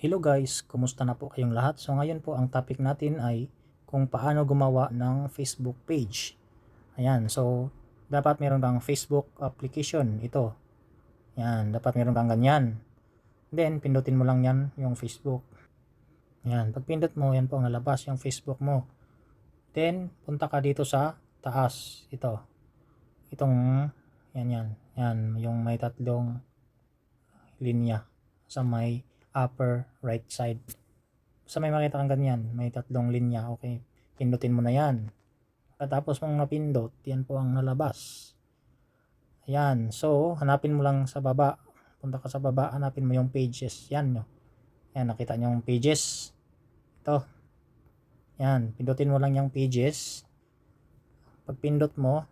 Hello guys, kumusta na po kayong lahat? So ngayon po ang topic natin ay kung paano gumawa ng Facebook page. Ayan, so dapat meron kang Facebook application ito. Ayan, dapat meron kang ganyan. Then pindutin mo lang yan yung Facebook. Ayan, pag pindot mo, yan po ang lalabas yung Facebook mo. Then punta ka dito sa taas, ito. Itong, yan yan, yan, yung may tatlong linya sa may upper right side. Sa may makita kang ganyan, may tatlong linya, okay. Pindutin mo na yan. Pagkatapos mong napindot, yan po ang nalabas. Ayan, so hanapin mo lang sa baba. Punta ka sa baba, hanapin mo yung pages. Yan, no. Yan, nakita nyo yung pages. Ito. Yan, pindutin mo lang yung pages. Pag pindot mo,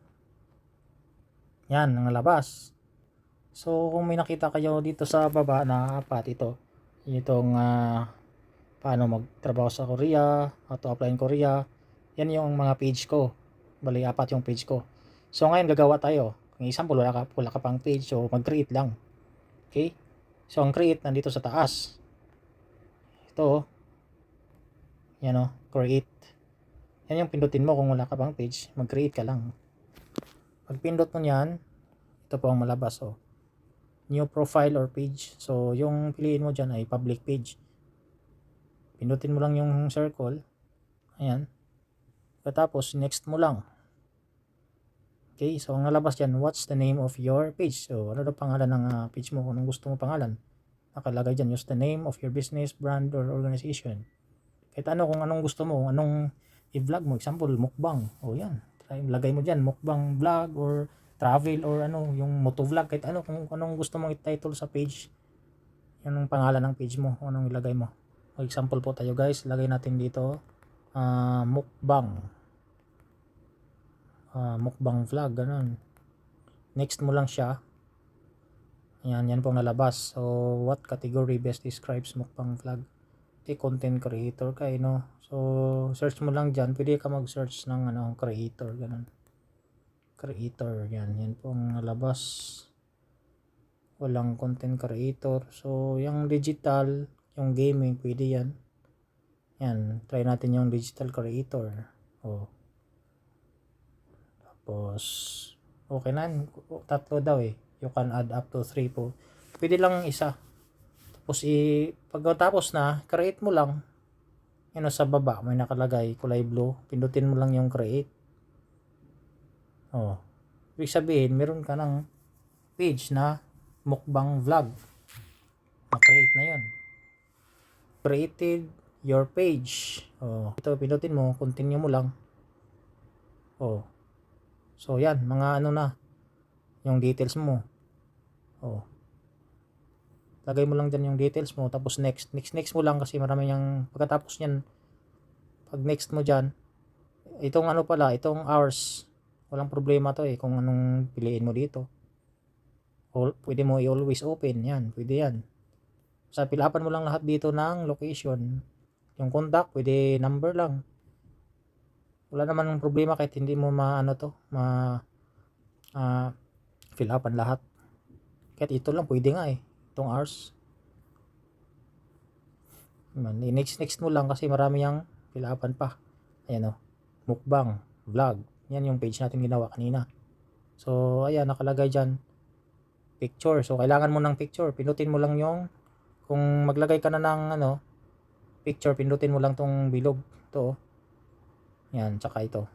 yan, ang nalabas. So, kung may nakita kayo dito sa baba na apat ito, itong ah, paano magtrabaho sa Korea, how to apply in Korea, yan yung mga page ko. Bali, apat yung page ko. So, ngayon gagawa tayo. Kung example, wala ka, wala ka pang page, so mag-create lang. Okay? So, ang create nandito sa taas. Ito, oh. yan o, create. Yan yung pindutin mo kung wala ka pang page, mag-create ka lang. Pag pindot mo yan, ito po ang malabas, oh new profile or page. So, yung piliin mo dyan ay public page. Pindutin mo lang yung circle. Ayan. Pagkatapos, next mo lang. Okay, so ang nalabas dyan, what's the name of your page? So, ano daw pangalan ng uh, page mo? Kung gusto mo pangalan? Nakalagay dyan, use the name of your business, brand, or organization. Kahit ano, kung anong gusto mo, anong i-vlog mo. Example, mukbang. O yan, try, lagay mo dyan, mukbang vlog or travel or ano, yung motovlog, kahit ano, kung anong gusto mong i-title sa page, yan ang pangalan ng page mo, anong ilagay mo. For example po tayo guys, lagay natin dito, uh, mukbang. Uh, mukbang vlog, ganun. Next mo lang siya. Ayan, yan pong nalabas. So, what category best describes mukbang vlog? Okay, content creator ka, eh, no? So, search mo lang dyan. Pwede ka mag-search ng ano, creator, ganun creator yan. Yan pong nalabas. Walang content creator. So yung digital yung gaming pwede yan. Yan try natin yung digital creator. Oh. Tapos okay na. Tatlo daw eh. You can add up to 3 po. Pwede lang isa. Tapos i pagkatapos na create mo lang. Yun sa baba may nakalagay kulay blue. Pindutin mo lang yung create Oh. Ibig sabihin, meron ka ng page na mukbang vlog. Na-create na yon. Created your page. Oh. Ito, pinutin mo, continue mo lang. Oh. So, yan, mga ano na, yung details mo. Oh. Lagay mo lang dyan yung details mo, tapos next. Next, next mo lang kasi marami yung, pagkatapos yan, pag next mo dyan, itong ano pala, itong hours, walang problema to eh kung anong piliin mo dito. All, pwede mo i-always open yan pwede yan. Sa pilapan mo lang lahat dito ng location. Yung contact pwede number lang. Wala naman ng problema kahit hindi mo maano to ma uh, fill upan lahat. Kahit ito lang pwede nga eh itong hours. Next next mo lang kasi marami yung fill upan pa. Ayan o mukbang vlog yan yung page natin ginawa kanina. So, ayan, nakalagay dyan. Picture. So, kailangan mo ng picture. Pindutin mo lang yung, kung maglagay ka na ng, ano, picture, pindutin mo lang tong bilog. Ito, oh. Yan, tsaka ito.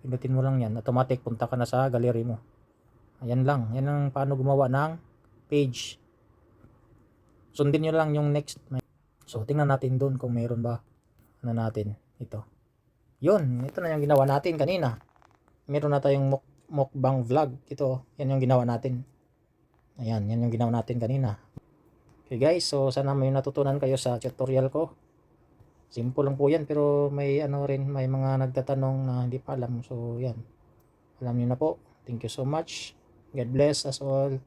Pindutin mo lang yan. Automatic, punta ka na sa gallery mo. Ayan lang. Yan ang paano gumawa ng page. Sundin nyo lang yung next. So, tingnan natin doon kung mayroon ba. Ano natin. Ito. Yun, ito na yung ginawa natin kanina. Meron na tayong muk mukbang vlog. Ito, yan yung ginawa natin. Ayan, yan yung ginawa natin kanina. Okay guys, so sana may natutunan kayo sa tutorial ko. Simple lang po yan pero may ano rin, may mga nagtatanong na hindi pa alam. So yan, alam niyo na po. Thank you so much. God bless us all.